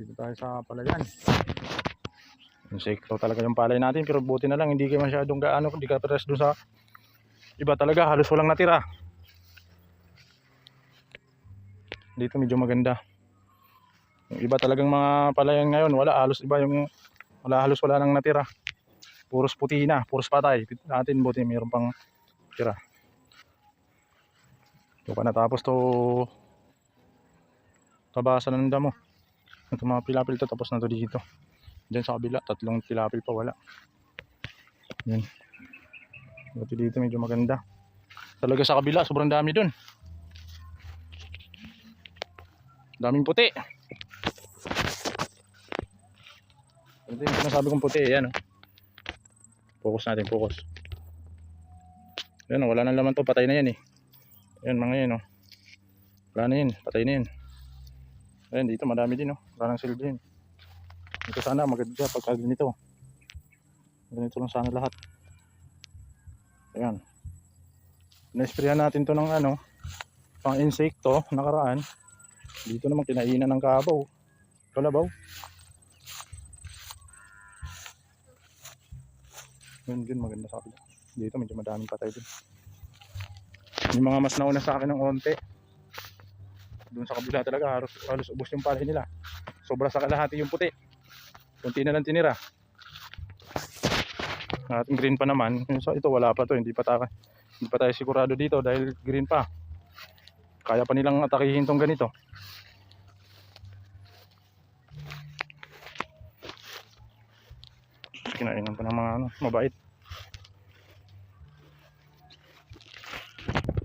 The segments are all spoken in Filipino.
Dito tayo sa palayan. Insekto talaga yung palay natin pero buti na lang hindi kayo masyadong gaano hindi ka pares doon sa iba talaga halos walang natira. Dito medyo maganda. Yung iba talagang mga palayan ngayon wala halos iba yung wala halos wala nang natira. Puros puti na, puros patay. Natin buti mayroon pang tira. Ito pa natapos to tabasan ng damo. Ito mga pilapil to tapos na to dito. Diyan sa kabila, tatlong tilapil pa wala. Yan. Buti dito medyo maganda. Talaga sa kabila, sobrang dami dun. Daming puti. Ito yung sinasabi kong puti, yan. Oh. Focus natin, focus. Yan, oh, wala nang laman to, patay na yan eh. Yan, mga yan, oh. Wala na yan, patay na yan. Ayan, dito madami din, oh. Wala nang silbi yan. Ito sana maganda pagka ganito. Ganito lang sana lahat. Ayan. Na-sprayan natin to ng ano, pang insekto nakaraan. Dito naman kinainan ng kabaw. Kalabaw. Yun din maganda sa kapila. Dito medyo madaming patay din. Yung mga mas nauna sa akin ng onte. Doon sa kabila talaga halos, halos ubos yung palay nila. Sobra sa kalahati yung puti. Kunti na lang tinira. At green pa naman. Sa ito wala pa to, hindi pa tayo hindi pa tayo sigurado dito dahil green pa. Kaya pa nilang atakihin tong ganito. Kinainan pa ng mga ano, mabait.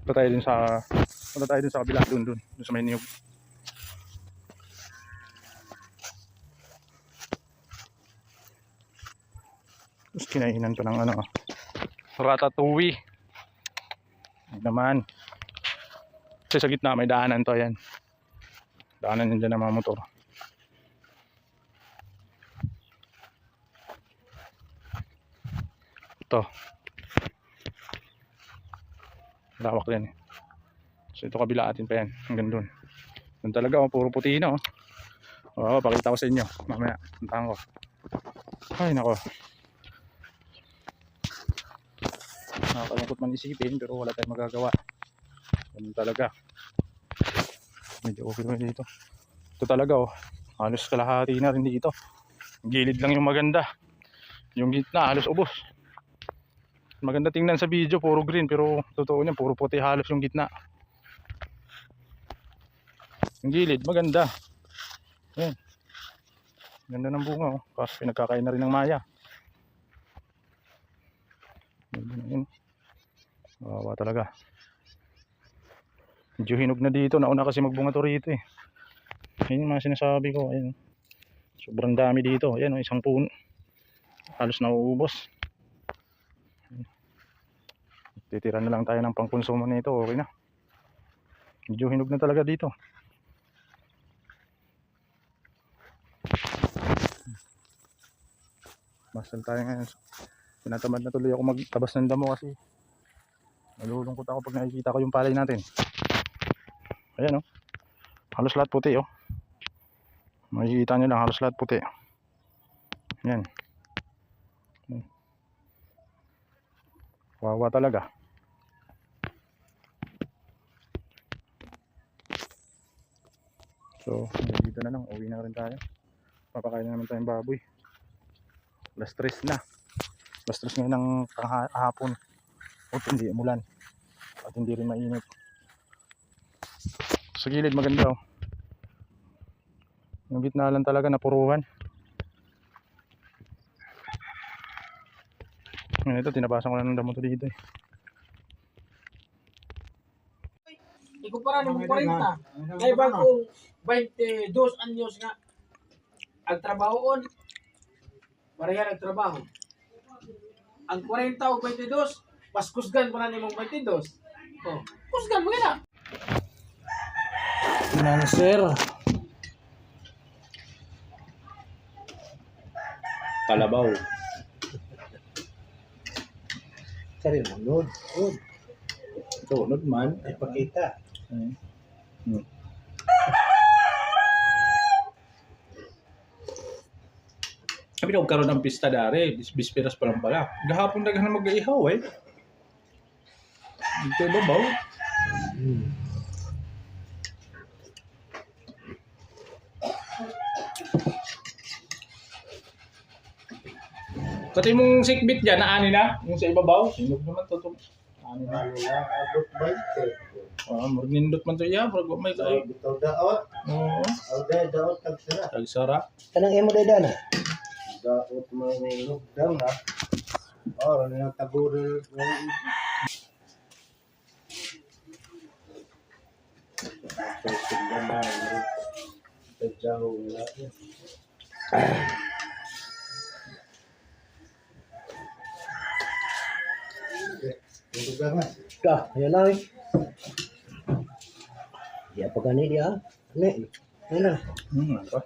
Punta tayo din sa punta tayo din sa kabila dun dun, dun sa may niyog. Tapos kinainan pa ng ano, ratatouille. Ayun naman. Kasi sa gitna may daanan to, ayan. Daanan yun dyan ng mga motor. Ito. Lawak din eh. So ito kabila atin pa yan. Hanggang dun. Dun talaga, oh, puro puti na oh. Oo, pakita ko sa inyo. Mamaya, puntahan ko. Ay, nako. Nakakalungkot man isipin pero wala tayong magagawa. Ganun talaga. Medyo okay naman dito. Ito talaga oh. Halos kalahati na rin dito. Gilid lang yung maganda. Yung gitna halos ubos. Maganda tingnan sa video puro green pero totoo niya puro puti halos yung gitna. Yung gilid maganda. Yan. Ganda ng bunga oh. Kaso pinagkakain na rin ng maya. Ganda na yun. Talaga. Medyo hinog na dito. Nauna kasi magbunga to rito eh. Ayun yung mga sinasabi ko. Ayun. Sobrang dami dito. Ayan, oh, isang puno. Halos nauubos. Titira na lang tayo ng pangkonsumo nito. Okay na. Medyo hinog na talaga dito. Basal tayo ngayon. Tinatamad na tuloy ako magtabas ng damo kasi nalulungkot ako pag nakikita ko yung palay natin. Ayan oh. Halos lahat puti oh. Makikita nyo lang halos lahat puti. Ayan. Wawa talaga. So, dito na lang. Uwi na rin tayo. Papakain na naman tayong baboy. Alas tres na. Alas tres ngayon ng hapon. At hindi umulan. At hindi rin mainit. Sa gilid maganda oh. Yung gitna lang talaga napuruhan. Ngayon ito, tinabasan ko na ng damo to dito eh. Ikumpara ng 40. Kaya bagong 22 anyos nga ang trabahoon. Pareha ang trabaho. Ang 40 o 22, pas kusgan mo na ni mong 22. Oh, kusgan mo na. Nanser. Kalabaw. Sari mo, Lord. Lord. Tunod man. Ay, pakita. Ayun. Sabi ko, karoon ng pista dare, bis bisperas pa lang pala. Gahapon na na mag-ihaw eh. Ito babaw. Hmm. Pati mong sikbit dyan, naani na. Yung sa ibabaw. Sinog naman to. to. Ani na. Ano na, abot ba? Ah, marnindot man to iya. Pero may Ay, kayo. bitaw daot. Oo. Dahil daot tagsara. Tagsara. Kanang emo dahil dana? Daot mo may lockdown ha. Oh, ano yung taguro. Tadyaw na. Tulog ka nga. Dah, ayan na eh. Di apa gani dia? Ni. Ni na. Hmm, ano pa?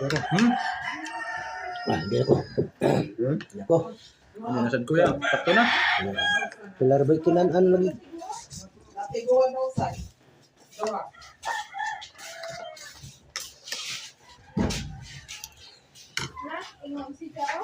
Ah, di ako. Di ako. Ano nasad ko yan? Sakto na. Pilar ba kinanan lagi? Iguan na usay. Dora. Na, ingon si Tao.